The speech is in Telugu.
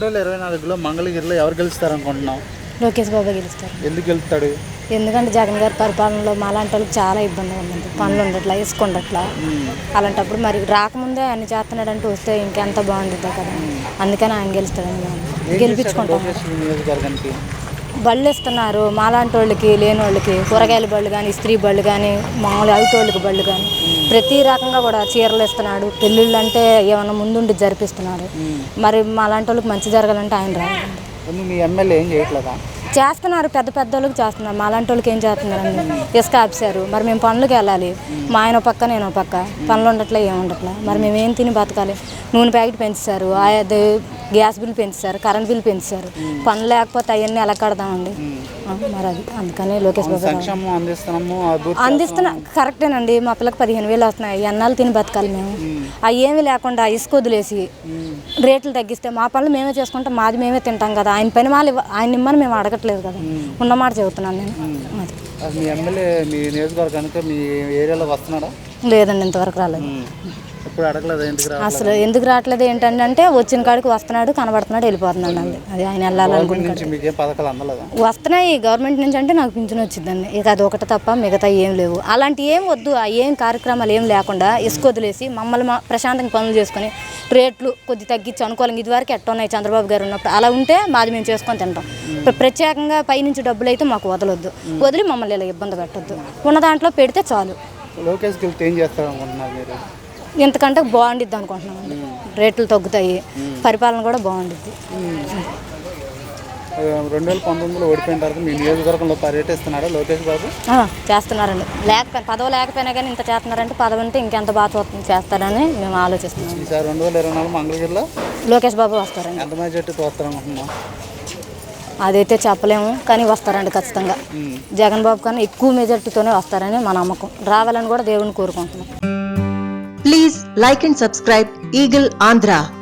రెండు వేల ఇరవై నాలుగులో మంగళగిరిలో ఎవరు గెలుస్తారు అనుకుంటున్నాం లోకేష్ బాబు గెలుస్తారు ఎందుకు గెలుస్తాడు? ఎందుకంటే జగన్ గారి పరిపాలనలో మాలాంటి వాళ్ళకి చాలా ఇబ్బంది ఉందండి. పనులు ఉండట్లా ఇసుక ఉండట్లా అలాంటప్పుడు మరి రాకముందే అన్ని చేస్తున్నాడంటే వస్తే ఇంకెంత బాగుంటుందో కదా. అందుకని ఆయన గెలుస్తాడని గెలిపించుకుంటాం. నియోజకవర్గానికి? బళ్ళు ఇస్తున్నారు మాలాంటి వాళ్ళకి లేని వాళ్ళకి కూరగాయల బళ్ళు కానీ ఇస్త్రీ బళ్ళు కానీ మామూలు అవుటోళ్ళకి బళ్ళు కానీ ప్రతి రకంగా కూడా చీరలు ఇస్తున్నాడు పెళ్ళిళ్ళు అంటే ఏమన్నా ముందుండి జరిపిస్తున్నారు. మరి మాలాంటి వాళ్ళకి మంచి జరగాలంటే ఆయన రావాలండి ఎందుకు మీ ఎమ్మెల్యే ఏం చేయట్లేదా? చేస్తున్నారు. పెద్ద పెద్ద వాళ్ళకి చేస్తున్నారు. మాలాంటి వాళ్ళకి ఏం చేస్తున్నారండి ఇసుక ఆపిశారు. మరి మేము పనులకు వెళ్ళాలి. మా ఆయన పక్క నేను పక్క. పనులు ఉండట్లే ఏం ఉండట్లే. మరి మేము ఏం తిని బతకాలి? నూనె ప్యాకెట్ పెంచారు అది గ్యాస్ బిల్ పెంచారు కరెంట్ బిల్ పెంచారు పనులు లేకపోతే అవన్నీ ఎలా కడదామండి మరి అది అందుకని లోకేష్ బాబు అందిస్తున్నా కరెక్టేనండి. మా పిల్లకి పదిహేను వేలు వస్తున్నాయి. ఎన్నాళ్ళు తిని బతకాలి మేము. అవి ఏమీ లేకుండా ఇసుక వదిలేసి రేట్లు తగ్గిస్తే మా పనులు మేమే చేసుకుంటాం మాది మేమే తింటాం కదా. ఆయన పని వాళ్ళు ఇవ్వ- ఆయన ఇమ్మని మేము అడగట్లేదు కదా. ఉన్నమాట చెబుతున్నాను నేను. అది మీ ఎమ్మెల్యే మీ నియోజకవర్గానికి మీ ఏరియాలో వస్తున్నాడా? లేదండి ఇంతవరకు రాలేదు. అసలు ఎందుకు రావట్లేదు ఏంటంటే వచ్చిన కాడికి వస్తున్నాడు కనబడుతున్నాడు వెళ్ళిపోతున్నాడు అండి. అది ఆయన వెళ్ళాలనుకుంటున్నాడు. వస్తున్నాయి గవర్నమెంట్ నుంచి అంటే నాకు పింఛన్ వచ్చిందండి. ఇక అది ఒకటి తప్ప మిగతా ఏం లేవు. అలాంటి ఏం వద్దు ఆ ఏం కార్యక్రమాలు ఏం లేకుండా ఇసుక వదిలేసి మమ్మల్ని మా ప్రశాంతంగా పనులు చేసుకొని రేట్లు కొద్ది తగ్గించి అనుకూలంగా ఇదివరకు ఎట్ట ఉన్నాయి చంద్రబాబు గారు ఉన్నప్పుడు. అలా ఉంటే మాది మేము చేసుకొని తింటాం. ప్రత్యేకంగా పైనుంచి డబ్బులు అయితే మాకు వదలొద్దు. వదిలి మమ్మల్ని ఇలా ఇబ్బంది పెట్టొద్దు. ఉన్న దాంట్లో పెడితే చాలు. లోకేష్ ఏం చేస్తారు అనుకుంటున్నారు మీరు? ఇంతకంటే బాగుండిద్ది అనుకుంటున్నామండి. రేట్లు తగ్గుతాయి పరిపాలన కూడా బాగుండిద్ది. రెండు వేల పంతొమ్మిదిలో ఓడిపోయిన తర్వాత మీ నియోజకవర్గంలో పర్యటిస్తున్నారా లోకేష్ బాబు? చేస్తున్నారండి. లేకపోయినా పదవి లేకపోయినా కానీ ఇంత చేస్తున్నారంటే పదవి అంటే ఇంకెంత బాగా చూస్తుంది చేస్తారని మేము ఆలోచిస్తున్నాం. ఈసారి రెండు వేల ఇరవై నాలుగు మంగళగిరిలో లోకేష్ బాబు వస్తారండి. ఎంత మెజార్టీతో వస్తారనుకుంటున్నాం అదైతే చెప్పలేము కానీ వస్తారండి ఖచ్చితంగా. జగన్ బాబు కన్నా ఎక్కువ మెజార్టీతోనే వస్తారని మా నమ్మకం. రావాలని కూడా దేవుని కోరుకుంటున్నాం. Like and subscribe Eagle Andhra